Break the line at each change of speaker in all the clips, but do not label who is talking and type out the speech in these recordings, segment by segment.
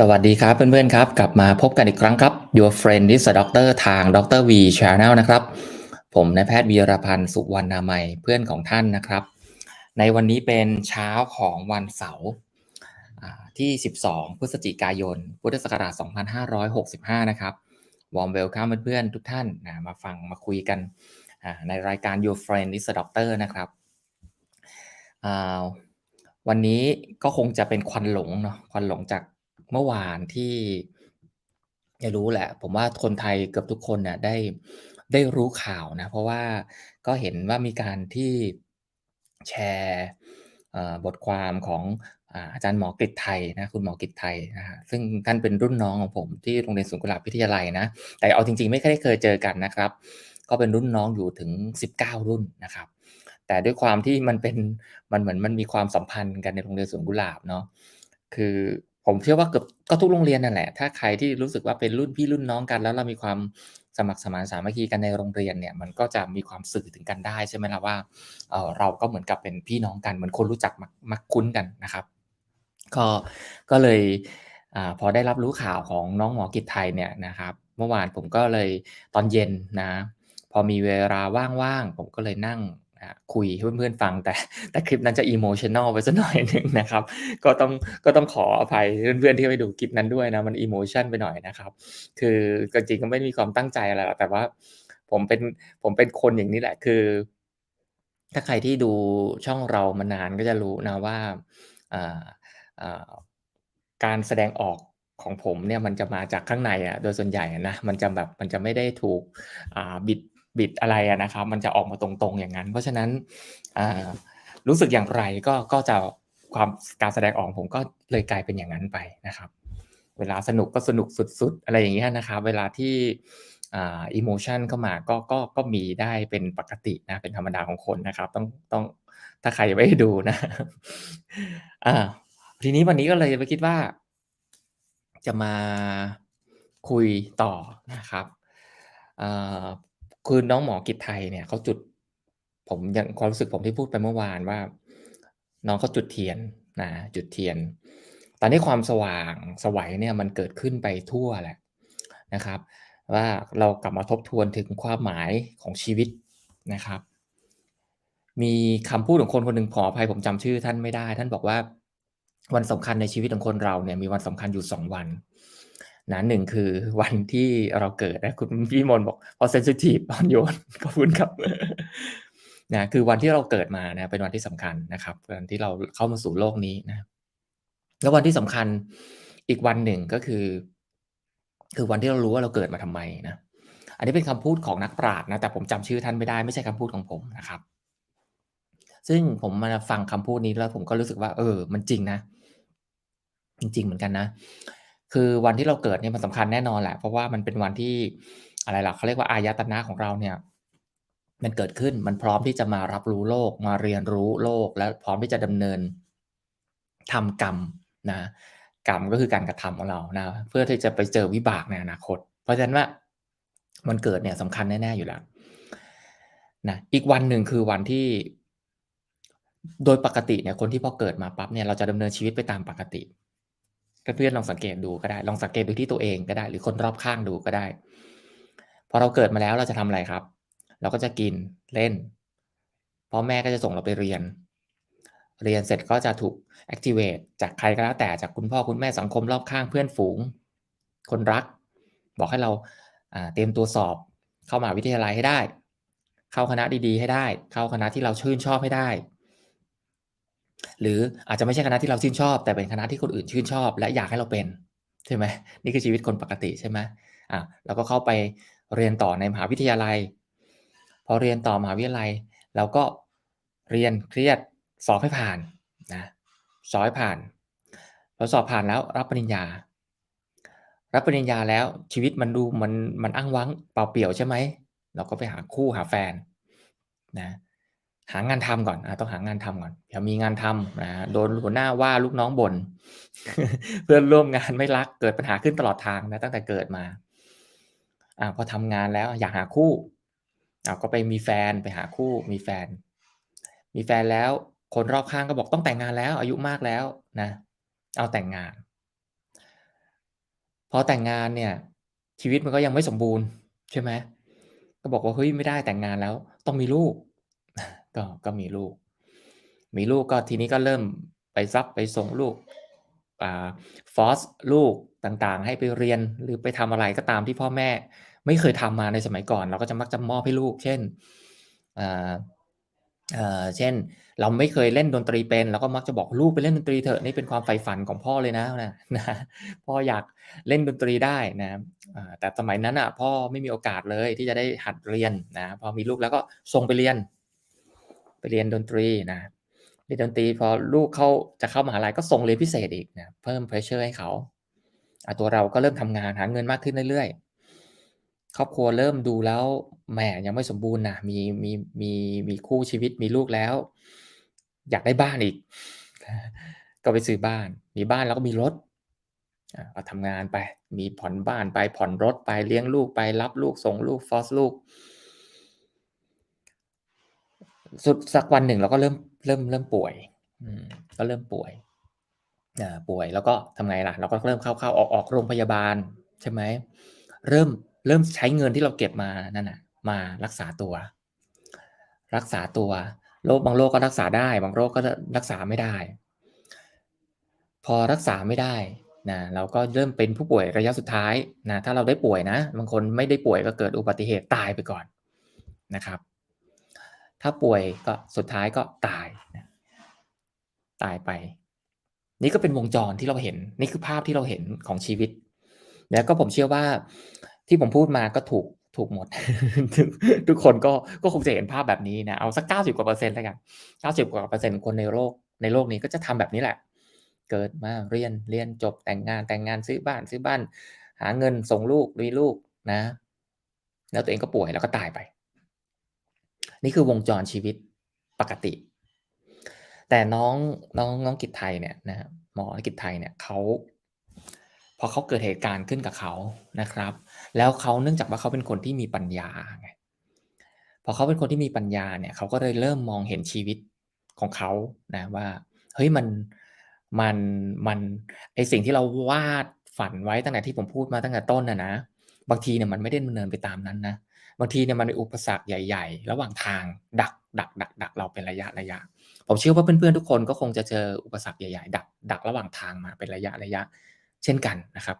สวัสดีครับเพื่อนๆครับ กลับมาพบกันอีกครั้งครับ Your Friend is a Doctor ทาง Dr. V Channel นะครับ ผมนายแพทย์วีรพันธ์สุวรรณามัยเพื่อนของท่านนะครับ ในวันนี้เป็นเช้าของวันเสาร์ที่ 12 พฤศจิกายน พุทธศักราช 2565 นะครับวอร์มเวลคัมเพื่อนๆทุกท่านนะมาฟังมาคุยกันในรายการ Your Friend is a Doctor นะครับวันนี้ก็คงจะเป็นควันหลงเนาะควันหลงจาก เมื่อวานที่ไม่รู้แหละ ผมว่าคนไทยเกือบทุกคนเนี่ยได้ได้รู้ข่าวนะ เพราะว่าก็เห็นว่ามีการที่แชร์บทความของอาจารย์หมอกฤษไทยนะคุณหมอกฤษไทยนะฮะซึ่งท่านเป็นรุ่นน้องของผมที่โรงเรียนสวนกุหลาบวิทยาลัยนะ แต่เอาจริงๆ ไม่ได้เคยเจอกันนะครับ ก็เป็นรุ่นน้องอยู่ถึง 19 รุ่นนะครับ แต่ด้วยความที่มันเป็นมันเหมือนมันมีความสัมพันธ์กันในโรงเรียนสวนกุหลาบเนาะคือ ผมเชื่อว่าเกือบก็ทุกโรงเรียนนั่นแหละ ถ้าใครที่รู้สึกว่าเป็นรุ่นพี่รุ่นน้องกัน แล้วเรามีความสมัครสมานสามัคคีกันในโรงเรียนเนี่ยมันก็จะมีความสื่อถึงกันได้ใช่ไหมล่ะว่าเออเราก็เหมือนกับเป็นพี่น้องกันเหมือนคนรู้จักมักคุ้นกันนะครับ ก็ก็เลยอาพอได้รับรู้ข่าวของน้องหมอกิจไทยเนี่ยนะครับ เมื่อวานผมก็เลยตอนเย็นนะ พอมีเวลาว่างๆผมก็เลยนั่ง คุยให้เพื่อนๆฟังแต่แต่คลิปนั้นจะอิโมชัน a ลไปสักหน่อยหนึ่งนะครับ ก็ต้องก็ต้องขออภัยเพื่อนๆที่ไปดูคลิปนั้นด้วยนะมันอิโมชันไปหน่อยนะครับ คือจริงๆก็ไม่มีความตั้งใจอะไรหรอกแต่ว่า ผมเป็นผมเป็นคนอย่างนี้แหละคือ ถ้าใครที่ดูช่องเรามานานก็จะรู้นะว่าการแสดงออกของผมเนี่ยมันจะมาจากข้างในอะโดยส่วนใหญ่ะนะมันจะแบบมันจะไม่ได้ถูกบิด บิดอะไรนะครับ มันจะออกมาตรงๆอย่างนั้น เพราะฉะนั้นรู้สึกอย่างไรก็ก็จะความการแสดงออกผมก็เลยกลายเป็นอย่างนั้นไปนะครับ เวลาสนุกก็สนุกสุดๆ อะไรอย่างเงี้ยนะครับ เวลาที่อิโมชันเข้ามาก็ก็ก็มีได้เป็นปกตินะเป็นธรรมดาของคนนะครับ ต้องต้องถ้าใครไม่ดูนะอ่าทีนี้วันนี้ก็เลยไปคิดว่า จะมาคุยต่อนะครับ คือน้องหมอกิจไทยเนี่ยเขาจุด ผมยังความรู้สึกผมที่พูดไปเมื่อวานว่า น้องเขาจุดเทียนนะจุดเทียน ตอนนี้ความสว่างสวัยเนี่ยมันเกิดขึ้นไปทั่วแหละนะครับ ว่าเรากลับมาทบทวนถึงความหมายของชีวิตนะครับ มีคำพูดของคนคนหนึ่งขออภัยผมจำชื่อท่านไม่ได้ ท่านบอกว่าวันสำคัญในชีวิตของคนเราเนี่ยมีวันสำคัญอยู่สองวัน นะหนึ่งคือวันที่เราเกิดนะคุณพี่มนบอกพอเซนซิทีฟอ่อนโยนขอบคุณครับนะคือวันที่เราเกิดมานะเป็นวันที่สำคัญนะครับวันที่เราเข้ามาสู่โลกนี้นะแล้ววันที่สำคัญอีกวันหนึ่งก็คือ คือวันที่เรารู้ว่าเราเกิดมาทำไมนะอันนี้เป็นคำพูดของนักปราชญ์นะแต่ผมจำชื่อท่านไม่ได้ไม่ใช่คำพูดของผมนะครับ ซึ่งผมมาฟังคำพูดนี้แล้วผมก็รู้สึกว่า เออ มันจริงนะจริงๆเหมือนกันนะ คือวันที่เราเกิดเนี่ยมันสำคัญแน่นอนแหละ เพราะว่ามันเป็นวันที่อะไรล่ะเขาเรียกว่าอายตนะของเราเนี่ยมันเกิดขึ้นมันพร้อมที่จะมารับรู้โลกมาเรียนรู้โลก และพร้อมที่จะดำเนินทำกรรมนะกรรมก็คือการกระทำของเรานะเพื่อที่จะไปเจอวิบากในอนาคต เพราะฉะนั้นว่าวันเกิดเนี่ยสำคัญแน่ๆอยู่แล้วนะอีกวันหนึ่งคือวันที่ โดยปกติเนี่ยคนที่พอเกิดมาปั๊บเนี่ยเราจะดำเนินชีวิตไปตามปกติ เพื่อนๆลองสังเกตดูก็ได้ ลองสังเกตดูที่ตัวเองก็ได้ หรือคนรอบข้างดูก็ได้ พอเราเกิดมาแล้วเราจะทำอะไรครับ เราก็จะกินเล่นพ่อแม่ก็จะส่งเราไปเรียน เรียนเสร็จก็จะถูก activate จากใครก็แล้วแต่จากคุณพ่อคุณแม่สังคมรอบข้างเพื่อนฝูง คนรัก บอกให้เราเตรียมตัวสอบเข้ามหาวิทยาลัยให้ได้ เข้าคณะดีๆ ให้ได้ เข้าคณะที่เราชื่นชอบให้ได้ หรืออาจจะไม่ใช่คณะที่เราชื่นชอบ แต่เป็นคณะที่คนอื่นชื่นชอบ และอยากให้เราเป็นใช่ไหมนี่คือชีวิตคนปกติใช่ไหมอะเราก็เข้าไปเรียนต่อในมหาวิทยาลัย พอเรียนต่อมหาวิทยาลัยเราก็เรียนเครียดสอบให้ผ่านนะสอบให้ผ่านพอสอบผ่านแล้วรับปริญญา รับปริญญาแล้วชีวิตมันดูมันมันอ้างว้างเปล่าเปลี่ยวใช่ไหมเราก็ไปหาคู่หาแฟนนะ หางานทำก่อนอต้องหางานทำก่อนอย่ามีงานทำนะโดนหัวหน้าว่าลูกน้องบน่นเพื่อนร่วมงานไม่รักเกิดปัญหาขึ้นตลอดทางนะตั้งแต่เกิดมาอ่าพอทำงานแล้วอยากหาคู่อ่าก็ไปมีแฟนไปหาคู่มีแฟน มีแฟนแล้วคนรอบข้างก็บอกต้องแต่งงานแล้ว อายุมากแล้วนะ เอาแต่งงาน พอแต่งงานเนี่ย ชีวิตมันก็ยังไม่สมบูรณ์ใช่ไหมก็บอกว่าเฮ้ยไม่ได้แต่งงานแล้ว ต้องมีลูก ก็ก็มีลูก มีลูกก็ทีนี้ก็เริ่มไปรับไปส่งลูกอ่าฟอร์ซลูกต่างๆ ให้ไปเรียนหรือไปทำอะไรก็ตามที่พ่อแม่ ไม่เคยทำมาในสมัยก่อน เราก็จะมักจะมอบให้ลูก เช่นอ่าเออเช่น เราไม่เคยเล่นดนตรีเป็นเราก็มักจะบอกลูกไปเล่นดนตรีเถอะนี่เป็นความใฝ่ฝันของพ่อเลยนะนะนะพ่ออยากเล่นดนตรีได้นะแต่สมัยนั้นน่ะพ่อไม่มีโอกาสเลยที่จะได้หัดเรียนนะพอมีลูกแล้วก็ส่งไปเรียน เรียนดนตรีนะเรียนดนตรีพอลูกเข้าจะเข้ามหาลัยก็ส่งเรียนพิเศษอีกนะเพิ่ม pressure ให้เขาอ่าตัวเราก็เริ่มทำงานหาเงินมากขึ้นเรื่อยๆ ครอบครัวเริ่มดูแล้วแหมยังไม่สมบูรณ์นะมีมีมีมีคู่ชีวิตมีลูกแล้ว อยากได้บ้านอีก ก็ไปซื้อบ้าน มีบ้านแล้วก็มีรถอ่าทำงานไป มีผ่อนบ้านไปผ่อนรถไปเลี้ยงลูกไปรับลูกส่งลูกฟอร์ซลูก สุดสักวันหนึ่งเราก็เริ่มเริ่มเริ่มป่วยก็เริ่มป่วยป่วยแล้วก็ทำไงล่ะ เราก็เริ่มเข้าๆออกๆโรงพยาบาลใช่ไหมเริ่มเริ่มใช้เงินที่เราเก็บมานั่นน่ะ มารักษาตัว รักษาตัวโรคบางโรคก็รักษาได้ บางโรคก็รักษาไม่ได้ พอรักษาไม่ได้นะเราก็เริ่มเป็นผู้ป่วยระยะสุดท้ายนะถ้าเราได้ป่วยนะ บางคนไม่ได้ป่วยก็เกิดอุบัติเหตุตายไปก่อนนะครับ ถ้าป่วยก็สุดท้ายก็ตายนะตายไป นี่ก็เป็นวงจรที่เราเห็น นี่คือภาพที่เราเห็นของชีวิต แล้วก็ผมเชื่อว่าที่ผมพูดมาก็ถูกถูกหมด ทุกคนก็ก็คงจะเห็นภาพแบบนี้นะเอาสัก90กว่าเปอร์เซ็นต์แล้วกัน90กว่าเปอร์เซ็นต์คนในโลกในโลกนี้ก็จะทำแบบนี้แหละ เกิดมาเรียนเรียนจบแต่งงานแต่งงานซื้อบ้านซื้อบ้าน หาเงินส่งลูกมีลูกนะ แล้วตัวเองก็ป่วยแล้วก็ตายไป นี่คือวงจรชีวิตปกติ แต่น้องน้องน้องกิตไทยเนี่ยนะครับหมอกิตไทยเนี่ยเขาพอเขาเกิดเหตุการณ์ขึ้นกับเขานะครับ แล้วเขาเนื่องจากว่าเขาเป็นคนที่มีปัญญาไงพอเขาเป็นคนที่มีปัญญาเนี่ยเขาก็เลยเริ่มมองเห็นชีวิตของเขานะว่าเฮ้ยมันมันมันไอสิ่งที่เราวาดฝันไว้ตั้งแต่ที่ผมพูดมาตั้งแต่ต้นอะนะบางทีเนี่ยมันไม่ได้ดำเนินไปตามนั้นนะ บางทีเนี่ยมันมีอุปสรรคใหญ่ ๆ ระหว่างทางดักดักดักดักเราเป็นระยะๆผมเชื่อว่าเพื่อนๆทุกคนก็คงจะเจออุปสรรคใหญ่ๆ ดักดักระหว่างทางมาเป็นระยะๆเช่นกันนะครับ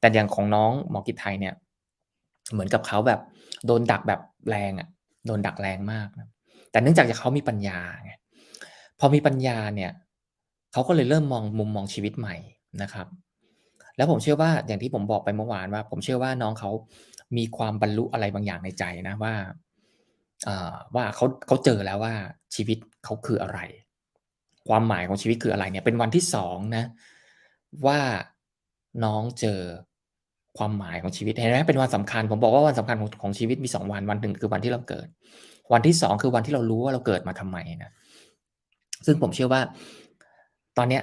แต่อย่างของน้องหมอกิตไทยเนี่ย เหมือนกับเขาแบบโดนดักแบบแรงอะ โดนดักแรงมากนะแต่เนื่องจากจากเขามีปัญญาไงพอมีปัญญาเนี่ยเขาก็เลยเริ่มมองมุมมองชีวิตใหม่นะครับ แล้วผมเชื่อว่าอย่างที่ผมบอกไปเมื่อวานว่า ผมเชื่อว่าน้องเขา มีความบรรลุอะไรบางอย่างในใจนะว่าว่าเขาเขาเจอแล้วว่าชีวิตเขาคืออะไร ความหมายของชีวิตคืออะไรเนี่ยเป็นวันที่2นะว่าน้องเจอความหมายของชีวิตเห็นไหมเป็นวันสำคัญผมบอกว่าวันสำคัญของของชีวิตมี2วันวันหนึ่งคือวันที่เราเกิด วันที่2คือวันที่เรารู้ว่าเราเกิดมาทำไมนะซึ่งผมเชื่อว่า ตอนเนี้ย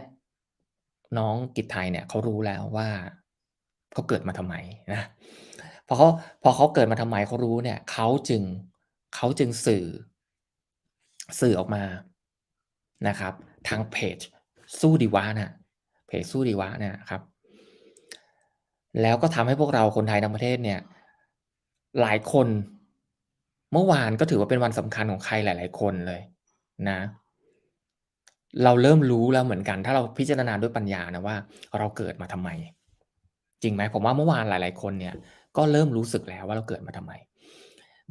น้องกิตไทยเนี่ยเขารู้แล้วว่าเขาเกิดมาทำไมนะ พอเขาพอเขาเกิดมาทำไมเขารู้เนี่ยเขาจึงเขาจึงสื่อ สื่อออกมานะครับ ทางเพจสู้ดีวะนะเพจสู้ดีวะเนี่ยนะครับ แล้วก็ทำให้พวกเราคนไทยทั้งประเทศเนี่ย หลายคนเมื่อวานก็ถือว่าเป็นวันสำคัญของใครหลาย ๆ คนเลยนะ เราเริ่มรู้แล้วเหมือนกัน ถ้าเราพิจารณาด้วยปัญญานะว่า เราเกิดมาทำไม จริงไหมผมว่าเมื่อวานหลาย ๆ คนเนี่ย ก็เริ่มรู้สึกแล้วว่าเราเกิดมาทำไม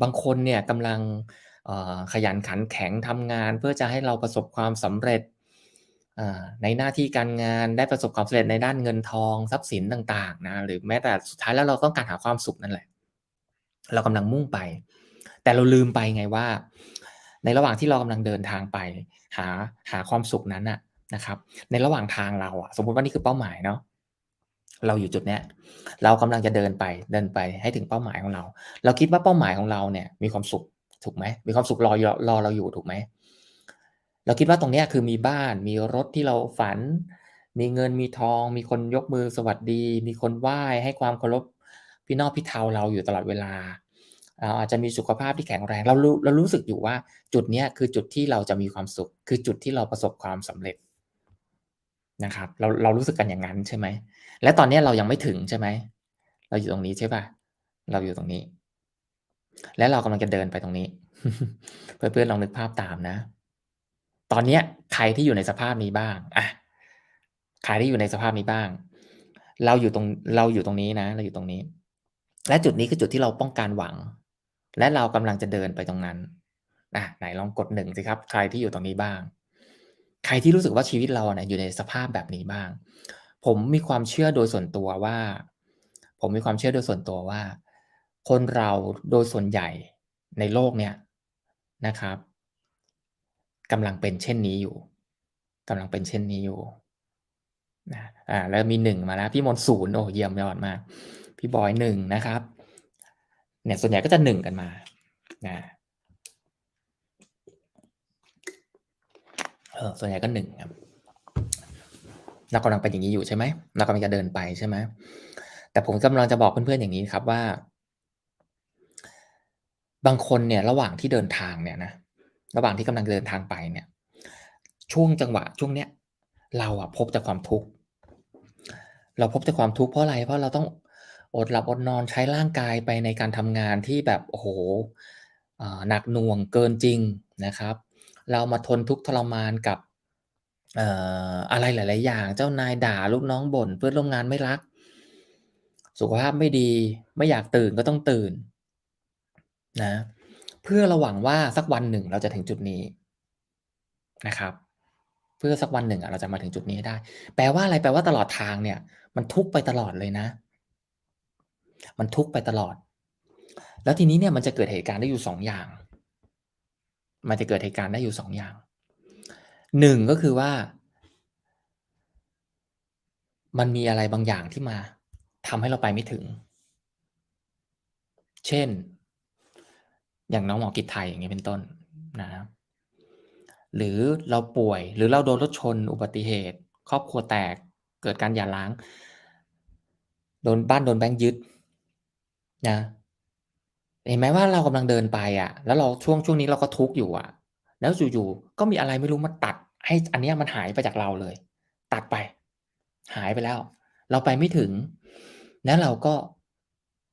บางคนเนี่ยกำลังขยันขันแข็งทำงาน เพื่อจะให้เราประสบความสำเร็จในหน้าที่การงานได้ประสบความสำเร็จในด้านเงินทองทรัพย์สินต่างๆนะหรือแม้แต่สุดท้ายแล้วเราต้องการหาความสุขนั่นแหละ เรากำลังมุ่งไป แต่เราลืมไปไงว่า ในระหว่างที่เรากำลังเดินทางไป หาหาความสุขนั้นนะนะครับ ในระหว่างทางเราอะสมมติว่านี่คือเป้าหมายเนาะ เราอยู่จุดเนี้ยเรากำลังจะเดินไปเดินไปให้ถึงเป้าหมายของเรา เราคิดว่าเป้าหมายของเราเนี่ย มีความสุขถูกไหมมีความสุขรอรอเราอยู่ถูกไหมเราคิดว่าตรงเนี้ยคือมีบ้านมีรถที่เราฝัน มีเงินมีทอง มีคนยกมือสวัสดี มีคนไหว้ให้ความเคารพพี่นอบพี่เทาเราอยู่ตลอดเวลาเราอาจจะมีสุขภาพที่แข็งแรงเรารู้เรารู้สึกอยู่ว่าจุดเนี้ยคือจุดที่เราจะมีความสุข คือจุดที่เราประสบความสำเร็จ นะครับเราเรารู้สึกกันอย่างนั้นใช่ไหม และตอนนี้เรายังไม่ถึงใช่ไหม เราอยู่ตรงนี้ใช่ปล่าเราอยู่ตรงนี้ และเรากำลังจะเดินไปตรงนี้ เพื่อนๆลองนึกภาพตามนะ ตอนเนี้ยใครที่อยู่ในสภาพนี้บ้างอะใครที่อยู่ในสภาพนี้บ้าง เราอยู่ตรงเราอยู่ตรงนี้นะ เราอยู่ตรงนี้ และจุดนี้คือจุดที่เราต้องการหวัง และเรากำลังจะเดินไปตรงนั้นอะไหนลองกด1สิครับ ใครที่อยู่ตรงนี้บ้าง ใครที่รู้สึกว่าชีวิตเราน่ะอยู่ในสภาพแบบนี้บ้าง ผมมีความเชื่อโดยส่วนตัวว่า ผมมีความเชื่อโดยส่วนตัวว่า คนเราโดยส่วนใหญ่ในโลกเนี้ยนะครับกำลังเป็นเช่นนี้อยู่กำลังเป็นเช่นนี้อยู่นะอ่าแล้วมี1มาแล้วพี่มนต์โอ้เยี่ยมยอดมาก พี่บอย1นะครับ เนี่ยส่วนใหญ่ก็จะ1กันมานะ เออส่วนใหญ่ก็1ครับเรากำลังเป็นอย่างงี้อยู่ใช่ไหมเรากำลังจะเดินไปใช่ไหมแต่ผมกำลังจะบอกเพื่อนๆอย่างงี้ครับว่า บางคนเนี่ยระหว่างที่เดินทางเนี่ยนะระหว่างที่กำลังเดินทางไปเนี่ย ช่วงจังหวะช่วงเนี้ยเราอะพบแต่ความทุกข์เราพบแต่ความทุกข์เพราะอะไรเพราะเราต้องอดหลับอดนอนใช้ร่างกายไปในการทำงานที่แบบโอ้โฮอ่าหนักหน่วงเกินจริงนะครับ เรามาทนทุกข์ทรมานกับอะไรหลาย ๆ อย่าง เจ้านายด่าลูกน้องบ่นเพื่อนร่วมงานไม่รัก สุขภาพไม่ดี ไม่อยากตื่นก็ต้องตื่นนะเพื่อราหวังว่าสักวันหนึ่งเราจะถึงจุดนี้นะครับ เพื่อสักวันหนึ่งเราจะมาถึงจุดนี้ได้ แปลว่าอะไรแปลว่าตลอดทางเนี่ย มันทุกข์ไปตลอดเลยนะ มันทุกข์ไปตลอด แล้วทีนี้เนี่ยมันจะเกิดเหตุการณ์ได้อยู่2อย่าง มันจะเกิดเหตุการณ์ได้อยู่2องอย่าง1ก็คือว่า มันมีอะไรบางอย่างที่มาทำให้เราไปไม่ถึง เช่น อย่างน้องหมอกิตไทยอย่างงี้เป็นต้นนะครับหรือเราป่วยหรือเราโดนรถชนอุบัติเหตุ ครอบครัวแตกเกิดการหย่าร้าง โดนบ้านโดนแบงก์ยึดนะ เห็นไหมว่าเรากำลังเดินไปอะแล้วเราช่วงช่วงนี้เราก็ทุกข์อยู่อะแล้วอยู่ๆก็มีอะไรไม่รู้มาตัด ให้อันนี้มันหายไปจากเราเลย ตัดไป หายไปแล้ว เราไปไม่ถึง แล้วเราก็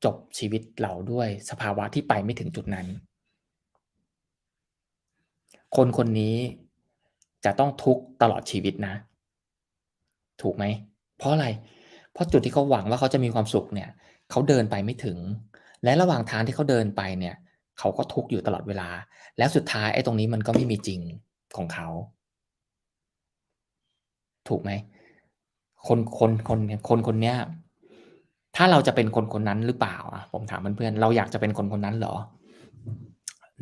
จบชีวิตเราด้วยสภาวะที่ไปไม่ถึงจุดนั้น คนคนนี้จะต้องทุกข์ตลอดชีวิตนะ ถูกไหม เพราะอะไร เพราะจุดที่เขาหวังว่าเขาจะมีความสุขเนี่ย เขาเดินไปไม่ถึง และระหว่างทางที่เขาเดินไปเนี่ยเขาก็ทุกข์อยู่ตลอดเวลา แล้วสุดท้ายไอ้ตรงนี้มันก็ไม่มีจริงของเขา ถูกไหมคนคนคนคนคนเนี้ยถ้าเราจะเป็นคนคนนั้นหรือเปล่าอะผมถามเพื่อนๆเราอยากจะเป็นคนคนนั้นเหรอ?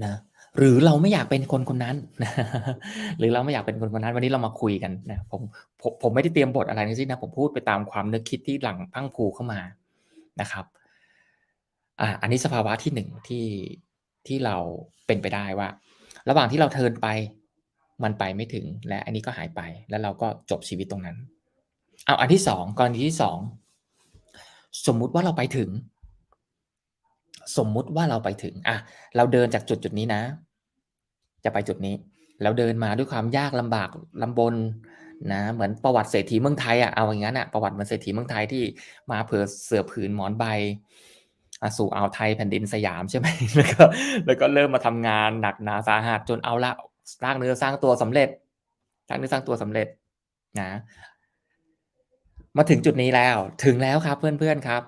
นะหรือเราไม่อยากเป็นคนคนนั้น หรือเราไม่อยากเป็นคนคนนั้น วันนี้เรามาคุยกันนะผมผมผมไม่ได้เตรียมบทอะไรทั้งสิ้นนะผมพูดไปตามความนึกคิดที่หลังพรั่งพรูเข้ามานะครับ อ่าอันนี้สภาวะที่1ที่ที่เราเป็นไปได้ว่า ระหว่างที่เราเทินไปมันไปไม่ถึงและอันนี้ก็หายไปแล้วเราก็จบชีวิตตรงนั้น เอาอันที่2กรณีที่2สมมุติว่าเราไปถึง สมมุติว่าเราไปถึงอะเราเดินจากจุดจุดนี้นะ จะไปจุดนี้ แล้วเดินมาด้วยความยากลำบากลำบนนะเหมือนประวัติเศรษฐีเมืองไทยอะเอาอย่างงั้นน่ะประวัติเหมือนเศรษฐีเมืองไทยที่มาเผื่อเสือผืนหมอนใบ สู่อ่าวไทยแผ่นดินสยามใช่ไหมแล้วก็แล้วก็เริ่มมาทำงานหนักหนาสาหัสจนเอาล้วสร้างเนื้อสร้างตัวสำเร็จ สร้างเนื้อสร้างตัวสำเร็จนะ มาถึงจุดนี้แล้วถึงแล้วครับ เพื่อนๆครับ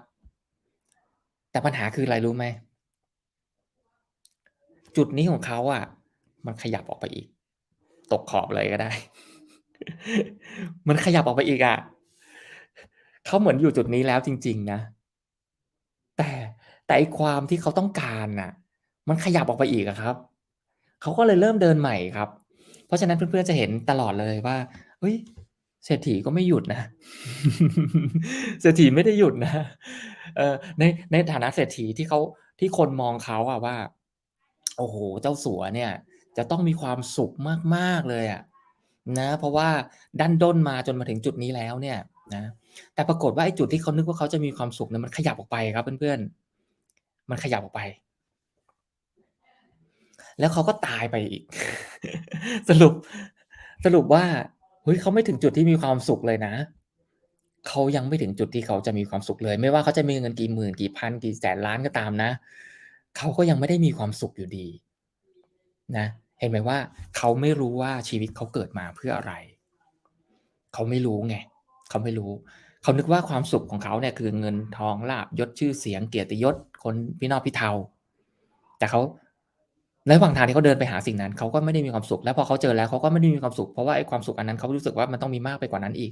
แต่ปัญหาคืออะไรรู้ไหม?จุดนี้ของเขาอะ มันขยับออกไปอีก ตกขอบเลยก็ได้ มันขยับออกไปอีกอะเขาเหมือนอยู่จุดนี้แล้วจริง ๆ นะ แต่ แต่ไอความที่เขาต้องการน่ะ มันขยับออกไปอีกครับ เขาก็เลยเริ่มเดินใหม่ครับ เพราะฉะนั้นเพื่อนๆจะเห็นตลอดเลยว่าเฮ้ยเศรษฐีก็ไม่หยุดนะ เศรษฐีไม่ได้หยุดนะ เออในในฐานะเศรษฐีที่เขาที่คนมองเขาอะว่า โอ้โฮเจ้าสัวเนี่ย จะต้องมีความสุขมากๆเลยอะนะ เพราะว่าดันด้นมาจนมาถึงจุดนี้แล้วเนี่ยนะ แต่ปรากฏว่าไอ้จุดที่เขานึกว่าเขาจะมีความสุขเนี่ยมันขยับออกไปครับเพื่อนๆ มันขยับออกไป แล้วเขาก็ตายไปอีก สรุปสรุปว่าเฮ้ยเขาไม่ถึงจุดที่มีความสุขเลยนะเขายังไม่ถึงจุดที่เขาจะมีความสุขเลย ไม่ว่าเขาจะมีเงินกี่หมื่นกี่พันกี่แสนล้านก็ตามนะเขาก็ยังไม่ได้มีความสุขอยู่ดี นะ เห็นไหมว่าเขาไม่รู้ว่าชีวิตเขาเกิดมาเพื่ออะไร เขาไม่รู้ไงเขาไม่รู้ เขานึกว่าความสุขของเขาเนี่ยคือเงินทองลาภยศชื่อเสียงเกียรติยศคนพี่นอกพี่เทา แต่เขาในระหว่างทางที่เขาเดินไปหาสิ่งนั้นเขาก็ไม่ได้มีความสุข แล้วพอเขาเจอแล้วเขาก็ไม่ได้มีความสุขเพราะว่าไอ้ความสุขอันนั้นเขารู้สึกว่ามันต้องมีมากไปกว่านั้นอีก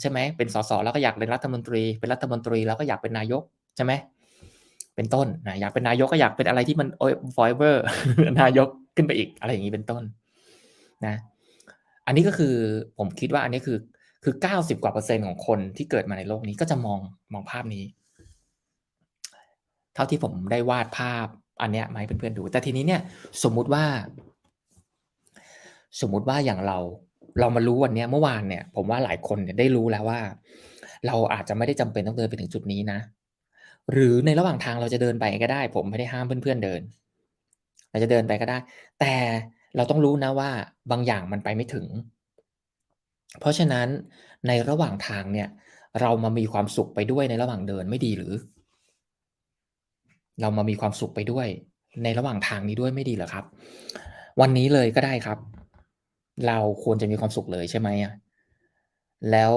ใช่ไหมเป็นสสแล้วก็อยากเป็นรัฐมนตรี เป็นรัฐมนตรีแล้วก็อยากเป็นนายกใช่ไหมเป็นต้นนะอยากเป็นนายกก็อยากเป็นอะไรที่มันโอ๊ย forever นายกขึ้นไปอีกอะไรอย่างงี้เป็นต้นนะ อันนี้ก็คือผมคิดว่าอันนี้คือ คือ 90 กว่าเปอร์เซ็นต์ของคนที่เกิดมาในโลกนี้ก็จะมองมองภาพนี้ เท่าที่ผมได้วาดภาพอันเนี้ยมาให้เพื่อนๆดู แต่ทีนี้เนี่ยสมมุติว่า สมมุติว่าอย่างเราเรามารู้วันเนี้ยเมื่อวานเนี่ย ผมว่าหลายคนเนี่ยได้รู้แล้วว่า เราอาจจะไม่ได้จำเป็นต้องเดินไปถึงจุดนี้นะ หรือในระหว่างทางเราจะเดินไปก็ได้ ผมไม่ได้ห้ามเพื่อนๆเดิน เราจะเดินไปก็ได้ แต่เราต้องรู้นะว่าบางอย่างมันไปไม่ถึง เพราะฉะนั้นในระหว่างทางเนี่ย เรามามีความสุขไปด้วยในระหว่างเดินไม่ดีหรือ?เรามามีความสุขไปด้วย ในระหว่างทางนี้ด้วยไม่ดีหรอครับ?วันนี้เลยก็ได้ครับ เราควรจะมีความสุขเลยใช่ไหมอะ?แล้ว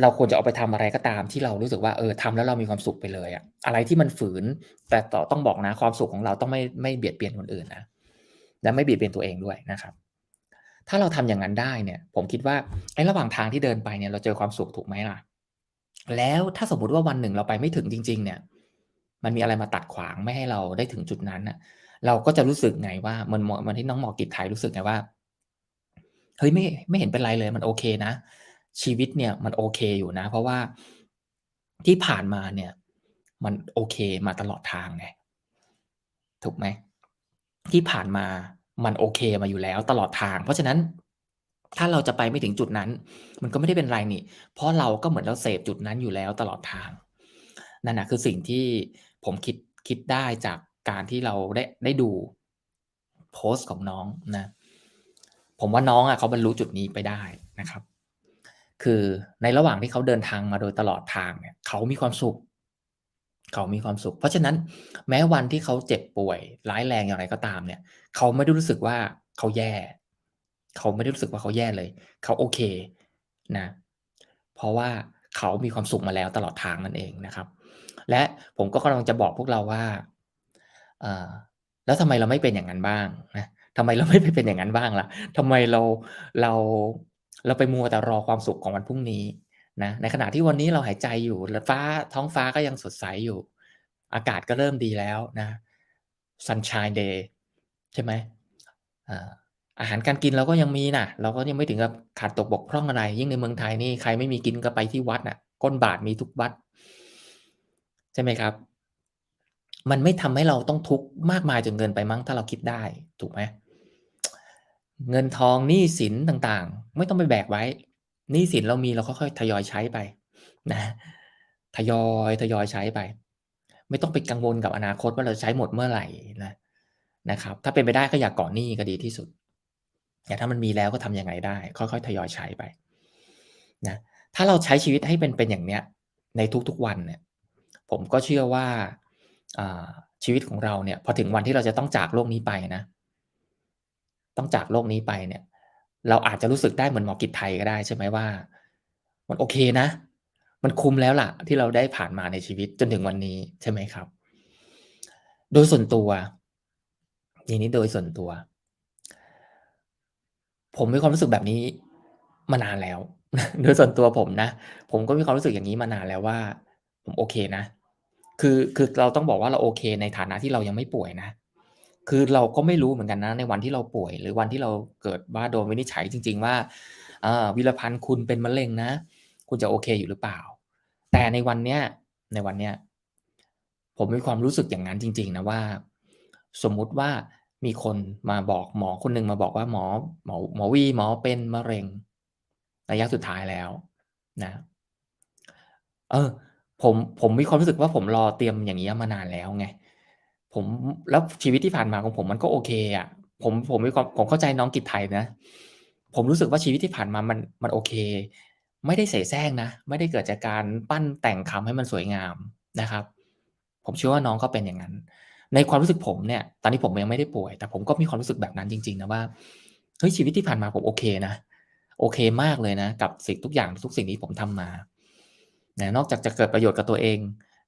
เราควรจะเอาไปทำอะไรก็ตามที่เรารู้สึกว่าเออทำแล้วเรามีความสุขไปเลยอะอะไรที่มันฝืน แต่ต่อต้องบอกนะความสุขของเราต้องไม่ไม่เบียดเบียนคนอื่นนะและไม่เบียดเบียนตัวเองด้วยนะครับ ถ้าเราทำอย่างนั้นได้เนี่ย ผมคิดว่าไอ้ระหว่างทางที่เดินไปเนี่ยเราเจอความสุขถูกไหมล่ะ?แล้วถ้าสมมติว่าวันหนึ่งเราไปไม่ถึงจริง ๆ เนี่ย มันมีอะไรมาตัดขวางไม่ให้เราได้ถึงจุดนั้นน่ะ เราก็จะรู้สึกไงว่ามือนมือนที่น้องหมอกิตไทยรู้สึกไงว่าเฮ้ยไม่ไม่เห็นเป็นไรเลยมันโอเคนะ ชีวิตเนี่ยมันโอเคอยู่นะ เพราะว่าที่ผ่านมาเนี่ย มันโอเคมาตลอดทางไงถูกไหม?ที่ผ่านมา มันโอเคมาอยู่แล้วตลอดทาง เพราะฉะนั้นถ้าเราจะไปไม่ถึงจุดนั้น มันก็ไม่ได้เป็นไรนี่ เพราะเราก็เหมือนเราเสพจุดนั้นอยู่แล้วตลอดทาง นั่นนะคือสิ่งที่ผมคิดคิดได้จากการที่เราได้ได้ดูโพสต์ของน้องนะ ผมว่าน้องอะเขาบรรลุจุดนี้ไปได้นะครับ คือในระหว่างที่เขาเดินทางมาโดยตลอดทางเนี่ยเขามีความสุข เขามีความสุข เพราะฉะนั้นแม้วันที่เขาเจ็บป่วยร้ายแรงอย่างไรก็ตามเนี่ย เขาไม่ได้รู้สึกว่าเขาแย่ เขาไม่ได้รู้สึกว่าเขาแย่เลย เขาโอเคนะ เพราะว่าเขามีความสุขมาแล้วตลอดทางนั่นเองนะครับ และผมก็กำลังจะบอกพวกเราว่าแล้วทำไมเราไม่เป็นอย่างนั้นบ้างนะทำไมเราไม่ไปเป็นอย่างนั้นบ้างล่ะ?ทำไมเราเราเราไปมัวแต่รอความสุขของวันพรุ่งนี้ นะในขณะที่วันนี้เราหายใจอยู่ฟ้าท้องฟ้าก็ยังสดใสอยู่ อากาศก็เริ่มดีแล้วนะ sunshine day ใช่ไหม?อาหารการกินเราก็ยังมีนะเราก็ยังไม่ถึงกับขาดตกบกพร่องอะไร ยิ่งในเมืองไทยนี่ใครไม่มีกินก็ไปที่วัดน่ะ ก้นบาทมีทุกวัด ใช่ไหมครับ?มันไม่ทำให้เราต้องทุกข์มากมายจนเกินไปมั้งถ้าเราคิดได้ถูกไหม?เงินทองหนี้สินต่างๆ ไม่ต้องไปแบกไว้ นี้สินเรามีเราค่อยๆทยอยใช้ไปนะทยอยๆใช้ไป ไม่ต้องไปกังวลกับอนาคตว่าเราจะใช้หมดเมื่อไหร่นะนะครับ ถ้าเป็นไปได้ก็อย่ากก่อนหนี้ก็ดีที่สุดแต่ถ้ามันมีแล้วก็ทำยังไงได้ ค่อยๆทยอยใช้ไปนะถ้าเราใช้ชีวิตให้เป็นเป็นอย่างเนี้ย ในทุกๆวันเนี่ยผมก็เชื่อว่าชีวิตของเราเนี่ย พอถึงวันที่เราจะต้องจากโลกนี้ไปนะ ต้องจากโลกนี้ไปเนี่ย เราอาจจะรู้สึกได้เหมือนหมอกิตไทยก็ได้ใช่ไหมว่า มันโอเคนะ มันคุ้มแล้วล่ะ ที่เราได้ผ่านมาในชีวิตจนถึงวันนี้ใช่ไหมครับ?โดยส่วนตัวทีนี้โดยส่วนตัว ผมมีความรู้สึกแบบนี้มานานแล้ว โดยส่วนตัวผมนะ ผมก็มีความรู้สึกอย่างนี้มานานแล้วว่า ผมโอเคนะ คือคือเราต้องบอกว่าเราโอเค ในฐานะที่เรายังไม่ป่วยนะ คือเราก็ไม่รู้เหมือนกันนะในวันที่เราป่วย หรือวันที่เราเกิดว่าโดนวินิจฉัยจริง ๆ ว่าวีรพันธ์คุณเป็นมะเร็งนะ คุณจะโอเคอยู่หรือเปล่า?แต่ในวันเนี้ยในวันเนี้ยผมมีความรู้สึกอย่างนั้นจริง ๆ นะว่า สมมุติว่ามีคนมาบอกหมอคนหนึ่งมาบอกว่า"หมอหมอหมอวีหมอเป็นมะเร็ง ระยะสุดท้ายแล้ว"นะ เออผมผมมีความรู้สึกว่าผมรอเตรียมอย่างเงี้ยมานานแล้วไง ผมแล้วชีวิตที่ผ่านมาของผมมันก็โอเคอะผมผมมีความผมเข้าใจน้องกิตไทยนะ ผมรู้สึกว่าชีวิตที่ผ่านมามันมันโอเค ไม่ได้เสแสร้งนะ ไม่ได้เกิดจากการปั้นแต่งคำให้มันสวยงามนะครับ ผมเชื่อว่าน้องก็เป็นอย่างนั้น ในความรู้สึกผมเนี่ย ตอนนี้ผมยังไม่ได้ป่วย แต่ผมก็มีความรู้สึกแบบนั้นจริง ๆ นะว่าเฮ้ยชีวิตที่ผ่านมาผมโอเคนะโอเคมากเลยนะ กับสิ่งทุกอย่างทุกสิ่งที่ผมทำมานะนอกจากจะเกิดประโยชน์กับตัวเอง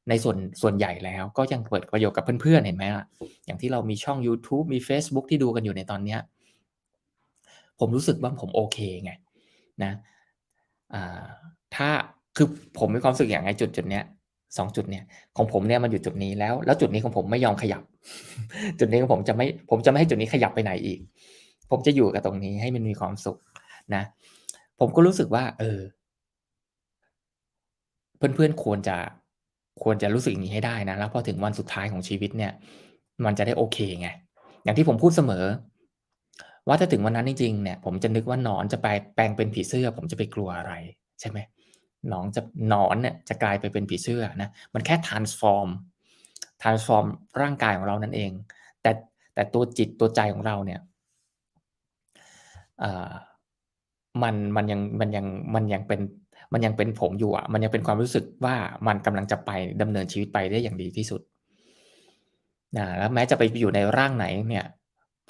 ในส่วนส่วนใหญ่แล้วก็ยังเกิดประโยชน์กับเพื่อนๆ เห็นไหมล่ะ อย่างที่เรามีช่องยูทูบมีเฟซบุ๊กที่ดูกันอยู่ในตอนเนี้ยผมรู้สึกว่าผมโอเคไงนะถ้าคือผมมีความรู้สึกอย่างไงจุดจุดเนี้ย2จุดเนี่ยของผมเนี่ยมันอยู่จุดนี้แล้ว แล้วจุดนี้ของผมไม่ยอมขยับ จุดนี้ของผมจะไม่ผมจะไม่ให้จุดนี้ขยับไปไหนอีก ผมจะอยู่กับตรงนี้ให้มันมีความสุขนะ ผมก็รู้สึกว่า เออ เพื่อนๆควรจะ ควรจะรู้สึกอย่างงี้ให้ได้นะ แล้วพอถึงวันสุดท้ายของชีวิตเนี่ย มันจะได้โอเคไง อย่างที่ผมพูดเสมอ ว่าถ้าถึงวันนั้นจริงๆเนี่ย ผมจะนึกว่าหนอนจะไปแปลงเป็นผีเสื้อ ผมจะไปกลัวอะไรใช่ไหมหนอนจะหนอนเนี่ยจะกลายไปเป็นผีเสื้อนะ มันแค่ transform transform ร่างกายของเรานั่นเอง แต่แต่ตัวจิตตัวใจของเราเนี่ยมันมันยังมันยังมันยังเป็น มันยังเป็นผมอยู่อะ มันยังเป็นความรู้สึกว่ามันกำลังจะไปดำเนินชีวิตไปได้อย่างดีที่สุดนะแล้วแม้จะไปอยู่ในร่างไหนเนี่ย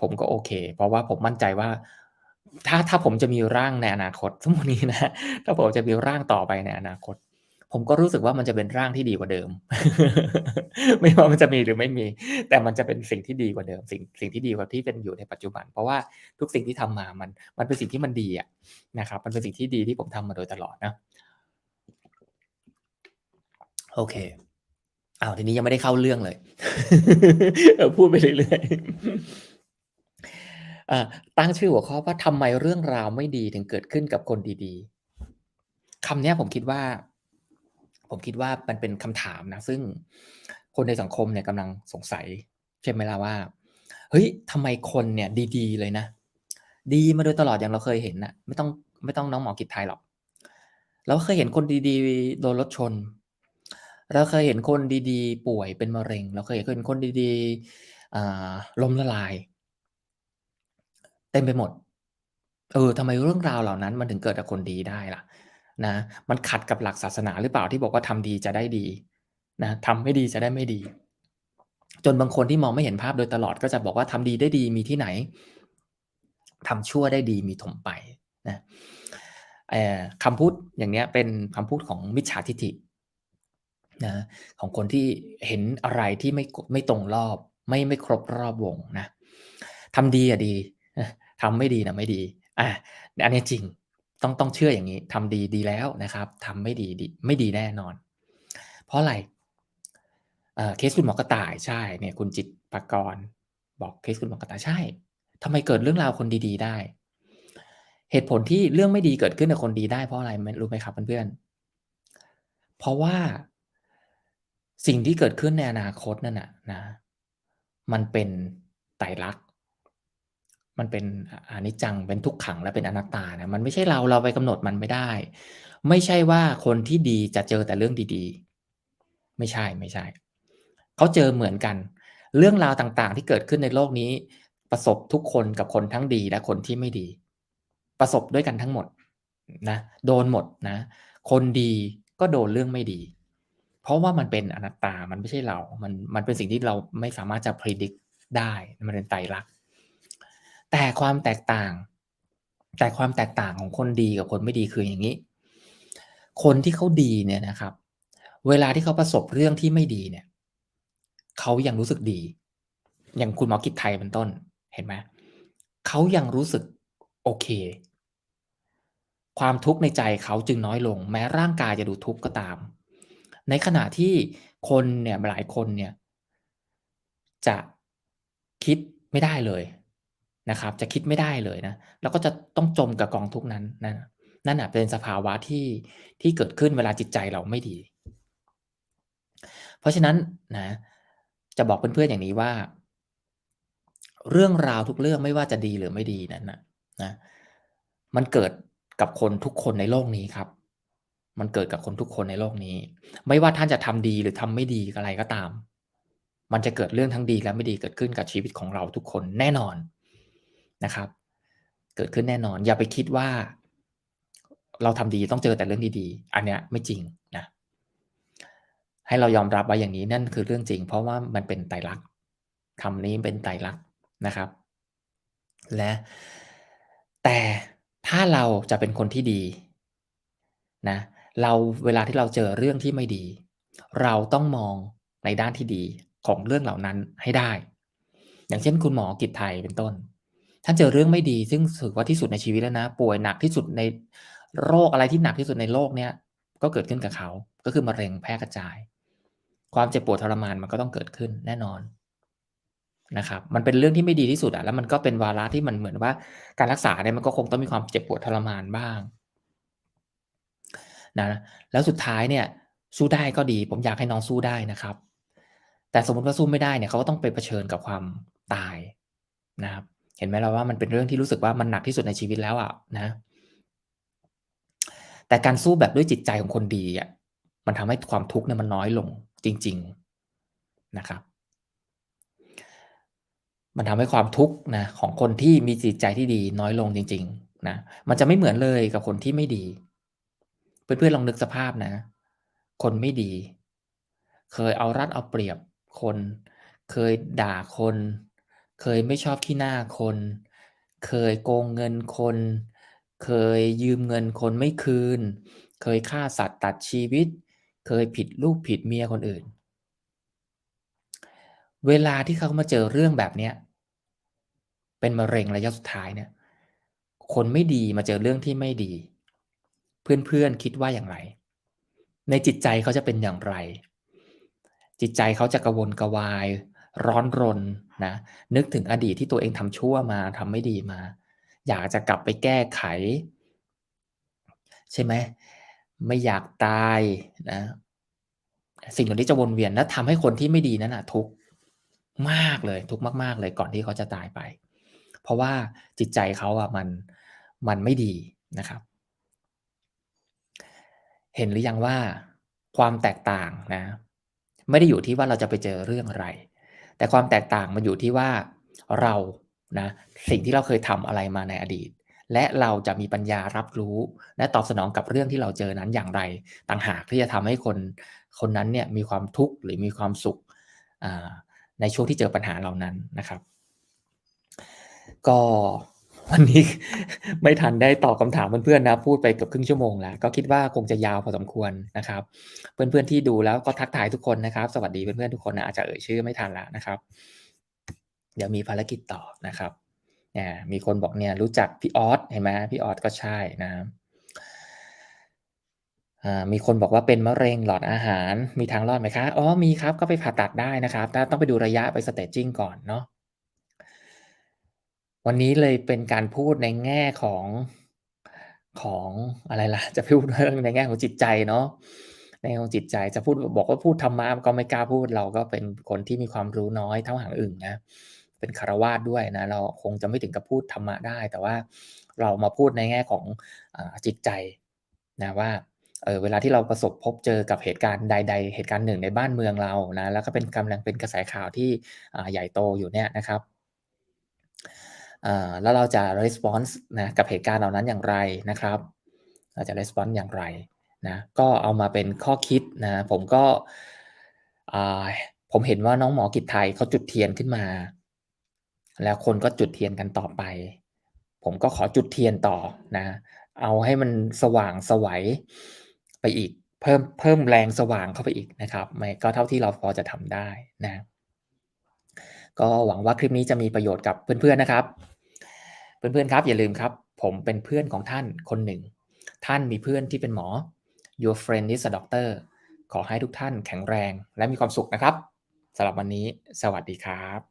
ผมก็โอเค เพราะว่าผมมั่นใจว่า ถ้าถ้าผมจะมีร่างในอนาคตสมมตินี้นะ ถ้าผมจะมีร่างต่อไปในอนาคต ผมก็รู้สึกว่ามันจะเป็นร่างที่ดีกว่าเดิม ไม่ว่ามันจะมีหรือไม่มี แต่มันจะเป็นสิ่งที่ดีกว่าเดิม สิ่งสิ่งที่ดีกว่าที่เป็นอยู่ในปัจจุบัน เพราะว่าทุกสิ่งที่ทำมามันมันเป็นสิ่งที่มันดีอะนะครับ มันเป็นสิ่งที่ดีที่ผมทำมาโดยตลอดนะโอเคอ้าวทีนี้ยังไม่ได้เข้าเรื่องเลยพูดไปเรื่อยๆอ่าตั้งชื่อหัวข้อว่าทำไมเรื่องราวไม่ดีถึงเกิดขึ้นกับคนดี ๆคำเนี้ยผมคิดว่า ผมคิดว่ามันเป็นคำถามนะ ซึ่งคนในสังคมเนี่ยกำลังสงสัย ใช่ไหมล่ะว่า เฮ้ยทำไมคนเนี่ยดีๆ เลยนะ ดีมาโดยตลอดอย่างเราเคยเห็นนะไม่ต้องไม่ต้องน้องหมอกิตไทยหรอกเราเคยเห็นคนดีๆโดนรถชน เราเคยเห็นคนดีๆ ป่วยเป็นมะเร็ง เราเคยเห็นคนดีๆล้มละลาย เต็มไปหมด เออทำไมเรื่องราวเหล่านั้นมันถึงเกิดกับคนดีได้ล่ะ นะมันขัดกับหลักศาสนาหรือเปล่าที่บอกว่าทำดีจะได้ดีนะทำไม่ดีจะได้ไม่ดี จนบางคนที่มองไม่เห็นภาพโดยตลอดก็จะบอกว่าทำดีได้ดีมีที่ไหนทำชั่วได้ดีมีถมไปนะคำพูดอย่างนี้เป็นคำพูดของมิจฉาทิฐินะของคนที่เห็นอะไรที่ไม่ไม่ตรงรอบ ไม่ไม่ครบรอบวงนะทำดีอะดีทำไม่ดีนะไม่ดีอาอันนี้จริง ต้องต้องเชื่ออย่างงี้ทำดีดีแล้วนะครับทำไม่ดีดิไม่ดีแน่นอน เพราะอะไรเออเคสคุณหมอกระต่ายใช่เนี่ยคุณจิตรกรบอกเคสคุณหมอกระต่ายใช่ทำไมเกิดเรื่องราวคนดี ๆ ได้ เหตุผลที่เรื่องไม่ดีเกิดขึ้นกับคนดีได้เพราะอะไรรู้ไหมครับเพื่อนๆเพราะว่าสิ่งที่เกิดขึ้นในอนาคตนั่นน่ะนะ มันเป็นไตรลักษณ์ มันเป็นอนิจจังเป็นทุกขังและเป็นอนัตตานะมันไม่ใช่เราเราไปกำหนดมันไม่ได้ ไม่ใช่ว่าคนที่ดีจะเจอแต่เรื่องดีๆ ไม่ใช่ๆเขาเจอเหมือนกัน เรื่องราวต่างๆ ที่เกิดขึ้นในโลกนี้ ประสบทุกคนกับคนทั้งดีและคนที่ไม่ดี ประสบด้วยกันทั้งหมดนะโดนหมดนะ คนดีก็โดนเรื่องไม่ดี เพราะว่ามันเป็นอนัตตามันไม่ใช่เรา มันมันเป็นสิ่งที่เราไม่สามารถจะ predict ได้มันเป็นไตรลักษณ์ แต่ความแตกต่าง แต่ความแตกต่างของคนดีกับคนไม่ดีคืออย่างงี้ คนที่เขาดีเนี่ยนะครับ เวลาที่เขาประสบเรื่องที่ไม่ดีเนี่ยเขายังรู้สึกดี อย่างคุณหมอกิตไทยเป็นต้นเห็นไหมเขายังรู้สึกโอเค ความทุกข์ในใจเขาจึงน้อยลง แม้ร่างกายจะดูทุกข์ก็ตาม ในขณะที่คนเนี่ยหลายคนเนี่ย จะคิดไม่ได้เลย นะครับ จะคิดไม่ได้เลยนะแล้วก็จะต้องจมกับกองทุกนั้นนั่นน่ะนั่นนะเป็นสภาวะที่ที่เกิดขึ้นเวลาจิตใจเราไม่ดี เพราะฉะนั้นนะจะบอกเพื่อนๆอย่างนี้ว่า เรื่องราวทุกเรื่องไม่ว่าจะดีหรือไม่ดีนั้นนะนะมันเกิดกับคนทุกคนในโลกนี้ครับ มันเกิดกับคนทุกคนในโลกนี้ ไม่ว่าท่านจะทำดีหรือทำไม่ดีอะไรก็ตาม มันจะเกิดเรื่องทั้งดีและไม่ดีเกิดขึ้นกับชีวิตของเราทุกคนแน่นอน นะครับ เกิดขึ้นแน่นอน อย่าไปคิดว่า เราทำดีต้องเจอแต่เรื่องดีๆ อันเนี้ยไม่จริงนะให้เรายอมรับว่าอย่างนี้นั่นคือเรื่องจริง เพราะว่ามันเป็นไตรลักษณ์คำนี้เป็นไตรลักษณ์นะครับ และแต่ถ้าเราจะเป็นคนที่ดีนะเราเวลาที่เราเจอเรื่องที่ไม่ดี เราต้องมองในด้านที่ดีของเรื่องเหล่านั้นให้ได้ อย่างเช่นคุณหมอกิตไทยเป็นต้น ท่านเจอเรื่องไม่ดี ซึ่งถือว่าที่สุดในชีวิตแล้วนะ ป่วยหนักที่สุดในโรคอะไรที่หนักที่สุดในโลกเนี้ยก็เกิดขึ้นกับเขา ก็คือมะเร็งแพร่กระจาย ความเจ็บปวดทรมานมันก็ต้องเกิดขึ้นแน่นอนนะครับ มันเป็นเรื่องที่ไม่ดีที่สุดอะแล้วมันก็เป็นวาระที่มันเหมือนว่า การรักษาเนี่ยมันก็คงต้องมีความเจ็บปวดทรมานบ้างนะแล้วสุดท้ายเนี่ยสู้ได้ก็ดี ผมอยากให้น้องสู้ได้นะครับ แต่สมมติว่าสู้ไม่ได้เนี่ยเขาก็ต้องไปเผชิญกับความตายนะครับ เห็นไหมล่ะว่ามันเป็นเรื่องที่รู้สึกว่ามันหนักที่สุดในชีวิตแล้วอะนะ แต่การสู้แบบด้วยจิตใจของคนดีอะมันทำให้ความทุกข์เนี่ยมันน้อยลงจริง ๆนะครับ มันทำให้ความทุกข์นะของคนที่มีจิตใจที่ดีน้อยลงจริง ๆ นะมันจะไม่เหมือนเลยกับคนที่ไม่ดี เพื่อนๆลองนึกสภาพนะ คนไม่ดี เคยเอารัดเอาเปรียบคน เคยด่าคน เคยไม่ชอบขี้หน้าคน เคยโกงเงินคน เคยยืมเงินคนไม่คืน เคยฆ่าสัตว์ตัดชีวิต เคยผิดลูกผิดเมียคนอื่น เวลาที่เขามาเจอเรื่องแบบเนี้ยเป็นมะเร็งระยะสุดท้ายเนี่ย คนไม่ดีมาเจอเรื่องที่ไม่ดี เพื่อนๆคิดว่าอย่างไร ในจิตใจเขาจะเป็นอย่างไร จิตใจเขาจะกระวนกระวาย ร้อนรนนะนึกถึงอดีตที่ตัวเองทำชั่วมาทำไม่ดีมา อยากจะกลับไปแก้ไข ใช่ไหมไม่อยากตายนะสิ่งเหล่านี้จะวนเวียนและทำให้คนที่ไม่ดีนั้นนะทุกข์มากเลยทุกข์มาก ๆ เลยก่อนที่เขาจะตายไป เพราะว่าจิตใจเขาอะมันมันไม่ดีนะครับ เห็นหรือยังว่าความแตกต่างนะ ไม่ได้อยู่ที่ว่าเราจะไปเจอเรื่องอะไร แต่ความแตกต่างมันอยู่ที่ว่าเรานะสิ่งที่เราเคยทำอะไรมาในอดีต และเราจะมีปัญญารับรู้ และตอบสนองกับเรื่องที่เราเจอนั้นอย่างไร ต่างหากที่จะทำให้คนคนนั้นเนี่ยมีความทุกข์หรือมีความสุขในช่วงที่เจอปัญหาเหล่านั้นนะครับ ก็ วันนี้ไม่ทันได้ตอบคำถามเพื่อนๆนะ พูดไปเกือบครึ่งชั่วโมงแล้ว ก็คิดว่าคงจะยาวพอสมควรนะครับ เพื่อนๆที่ดูแล้วก็ทักทายทุกคนนะครับ สวัสดีเพื่อนๆทุกคนนะอาจจะเอ่ยชื่อไม่ทันแล้วนะครับ เดี๋ยวมีภารกิจต่อนะครับเนี่ยมีคนบอกเนี่ยรู้จักพี่ออสเห็นไหมพี่ออสก็ใช่นะอ่ามีคนบอกว่าเป็นมะเร็งหลอดอาหารมีทางรอดไหมคะ?อ๋อมีครับก็ไปผ่าตัดได้นะครับแต่ต้องไปดูระยะไป staging ก่อนเนาะ วันนี้เลยเป็นการพูดในแง่ของ ของอะไรล่ะ จะพูดเรื่องในแง่ของจิตใจเนาะในแง่ของจิตใจจะพูดบอกว่าพูดธรรมะก็ไม่กล้าพูดเราก็เป็นคนที่มีความรู้น้อยเท่าหางอึ่งนะเป็นฆรวาสด้วยนะเราคงจะไม่ถึงกับพูดธรรมะได้ แต่ว่าเรามาพูดในแง่ของอจิตใจนะว่าเออเวลาที่เราประสบพบเจอกับเหตุการณ์ใด ๆ เหตุการณ์หนึ่งในบ้านเมืองเรานะแล้วก็เป็นกำลังเป็นกระแสข่าวที่ใหญ่โตอยู่เนี่ยนะครับ แล้วเราจะ response นะกับเหตุการณ์เหล่านั้นอย่างไรนะครับ เราจะ response อย่างไรนะก็เอามาเป็นข้อคิดนะผมก็ผมเห็นว่าน้องหมอกิตไทยเขาจุดเทียนขึ้นมา แล้วคนก็จุดเทียนกันต่อไป ผมก็ขอจุดเทียนต่อนะเอาให้มันสว่างสวัยไปอีกเพิ่มเพิ่มแรงสว่างเข้าไปอีกนะครับไม่ก็เท่าที่เราพอจะทำได้นะก็หวังว่าคลิปนี้จะมีประโยชน์กับเพื่อนๆนะครับ เพื่อนๆครับอย่าลืมครับ ผมเป็นเพื่อนของท่านคนหนึ่ง ท่านมีเพื่อนที่เป็นหมอ Your friend is a doctor ขอให้ทุกท่านแข็งแรงและมีความสุขนะครับสำหรับวันนี้ สวัสดีครับ